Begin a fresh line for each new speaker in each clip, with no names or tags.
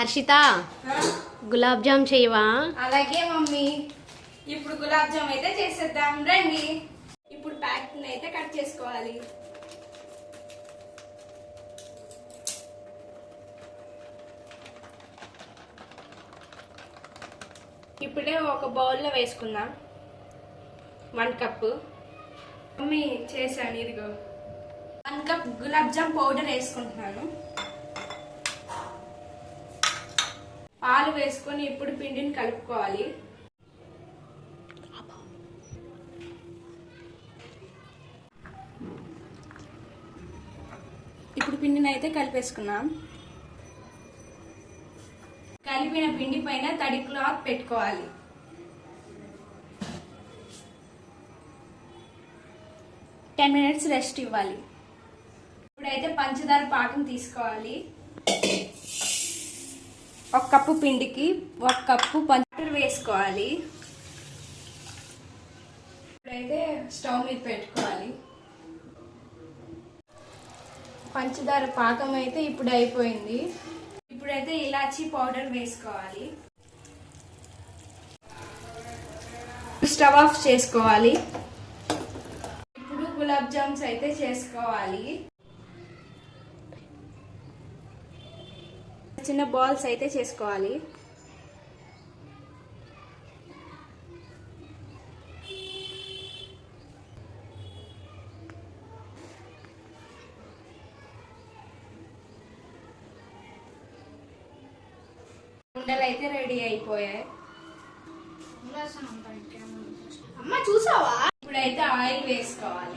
హర్షిత గులాబ్ జామ్ చేయవా?
అలాగే మమ్మీ. ఇప్పుడు గులాబ్ జామ్ అయితే చేసేద్దాం. రండి. ఇప్పుడు ప్యాకింగ్ అయితే కట్ చేసుకోవాలి. ఇప్పుడే ఒక బౌల్లో వేసుకుందాం. One cup. మమ్మీ చేశాను ఇదిగో. One cup gulab jam powder వేసుకుంటున్నాను. పాలు వేసుకొని ఇప్పుడు పిండిని కలుపుకోవాలి. ఇప్పుడు పిండిని అయితే కలిపేసుకున్నాం కలిపిన పిండి పైన తడి క్లాత్ పెట్టుకోవాలి. టెన్ మినిట్స్ రెస్ట్ ఇవ్వాలి. ఇప్పుడైతే పంచదార పాకం తీసుకోవాలి. ఒక కప్పు పిండికి ఒక కప్పు పంచదార వేసుకోవాలి. ఇప్పుడైతే స్టవ్ మీద పెట్టుకోవాలి. పంచదార పాకం అయితే ఇప్పుడు అయిపోయింది. ఇప్పుడైతే ఇలాచీ పౌడర్ వేసుకోవాలి. స్టవ్ ఆఫ్ చేసుకోవాలి. ఇప్పుడు గులాబ్ జామ్స్ అయితే చేసుకోవాలి. చిన్న బాల్స్ అయితే చేసుకోవాలి. ఉండలు అయితే రెడీ అయిపోయాయి. అమ్మ చూసావా? ఇప్పుడైతే ఆయిల్ వేసుకోవాలి.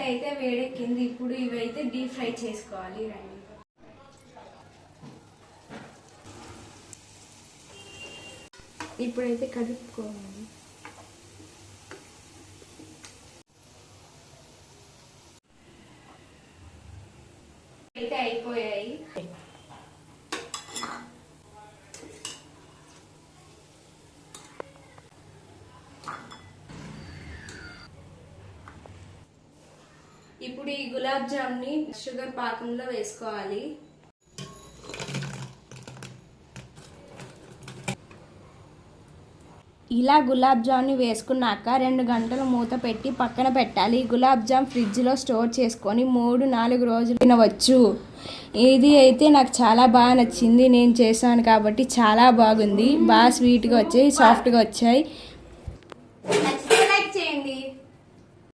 ఆయిల్ అయితే వేడెక్కింది. ఇప్పుడు ఇవైతే డీప్ ఫ్రై చేసుకోవాలి రండి. ఇప్పుడైతే కలుపుకోవాలి అయితే అయిపోయాయి. ఇప్పుడు ఈ గులాబ్ జామ్ని షుగర్ పాకంలో వేసుకోవాలి. ఇలా గులాబ్ జామ్ని వేసుకున్నాక రెండు గంటలు మూత పెట్టి పక్కన పెట్టాలి. గులాబ్ జామ్ ఫ్రిడ్జ్లో స్టోర్ చేసుకొని మూడు నాలుగు రోజులు తినవచ్చు. ఇది అయితే నాకు చాలా బాగా నచ్చింది. నేను చేశాను కాబట్టి చాలా బాగుంది. బాగా స్వీట్గా వచ్చాయి సాఫ్ట్గా వచ్చాయి.